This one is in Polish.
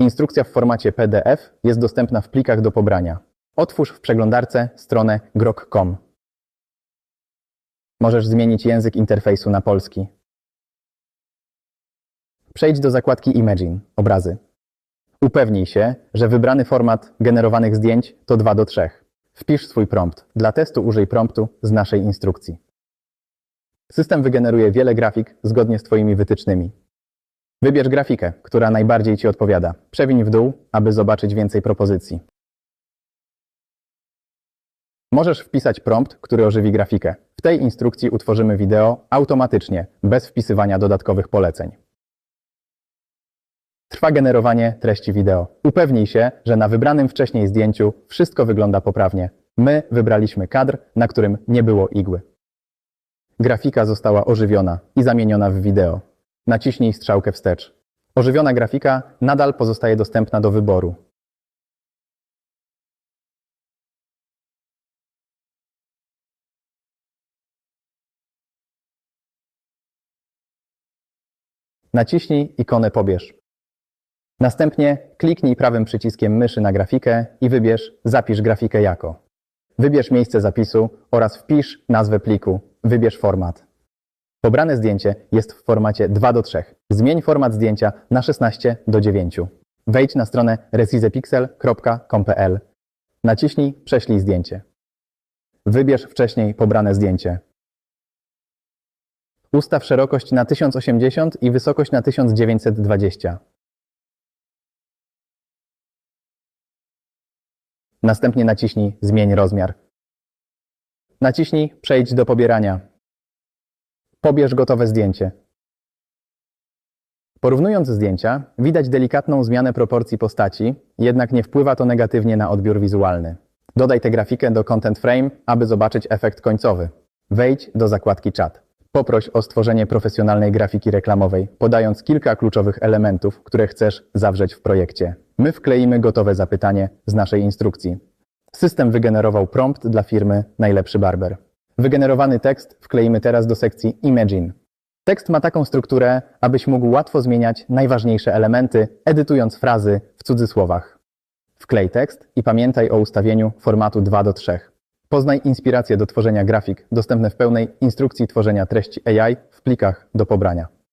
Instrukcja w formacie PDF jest dostępna w plikach do pobrania. Otwórz w przeglądarce stronę grok.com. Możesz zmienić język interfejsu na polski. Przejdź do zakładki Imagine obrazy. Upewnij się, że wybrany format generowanych zdjęć to 2 do 3. Wpisz swój prompt. Dla testu użyj promptu z naszej instrukcji. System wygeneruje wiele grafik zgodnie z Twoimi wytycznymi. Wybierz grafikę, która najbardziej Ci odpowiada. Przewiń w dół, aby zobaczyć więcej propozycji. Możesz wpisać prompt, który ożywi grafikę. W tej instrukcji utworzymy wideo automatycznie, bez wpisywania dodatkowych poleceń. Trwa generowanie treści wideo. Upewnij się, że na wybranym wcześniej zdjęciu wszystko wygląda poprawnie. My wybraliśmy kadr, na którym nie było igły. Grafika została ożywiona i zamieniona w wideo. Naciśnij strzałkę wstecz. Ożywiona grafika nadal pozostaje dostępna do wyboru. Naciśnij ikonę Pobierz. Następnie kliknij prawym przyciskiem myszy na grafikę i wybierz Zapisz grafikę jako. Wybierz miejsce zapisu oraz wpisz nazwę pliku. Wybierz format. Pobrane zdjęcie jest w formacie 2 do 3. Zmień format zdjęcia na 16 do 9. Wejdź na stronę resizepixel.com.pl. Naciśnij Prześlij zdjęcie. Wybierz wcześniej pobrane zdjęcie. Ustaw szerokość na 1080 i wysokość na 1920. Następnie naciśnij Zmień rozmiar. Naciśnij Przejdź do pobierania. Pobierz gotowe zdjęcie. Porównując zdjęcia, widać delikatną zmianę proporcji postaci, jednak nie wpływa to negatywnie na odbiór wizualny. Dodaj tę grafikę do Content Frame, aby zobaczyć efekt końcowy. Wejdź do zakładki Chat. Poproś o stworzenie profesjonalnej grafiki reklamowej, podając kilka kluczowych elementów, które chcesz zawrzeć w projekcie. My wkleimy gotowe zapytanie z naszej instrukcji. System wygenerował prompt dla firmy Najlepszy Barber. Wygenerowany tekst wkleimy teraz do sekcji Imagine. Tekst ma taką strukturę, abyś mógł łatwo zmieniać najważniejsze elementy, edytując frazy w cudzysłowach. Wklej tekst i pamiętaj o ustawieniu formatu 2 do 3. Poznaj inspiracje do tworzenia grafik dostępne w pełnej instrukcji tworzenia treści AI w plikach do pobrania.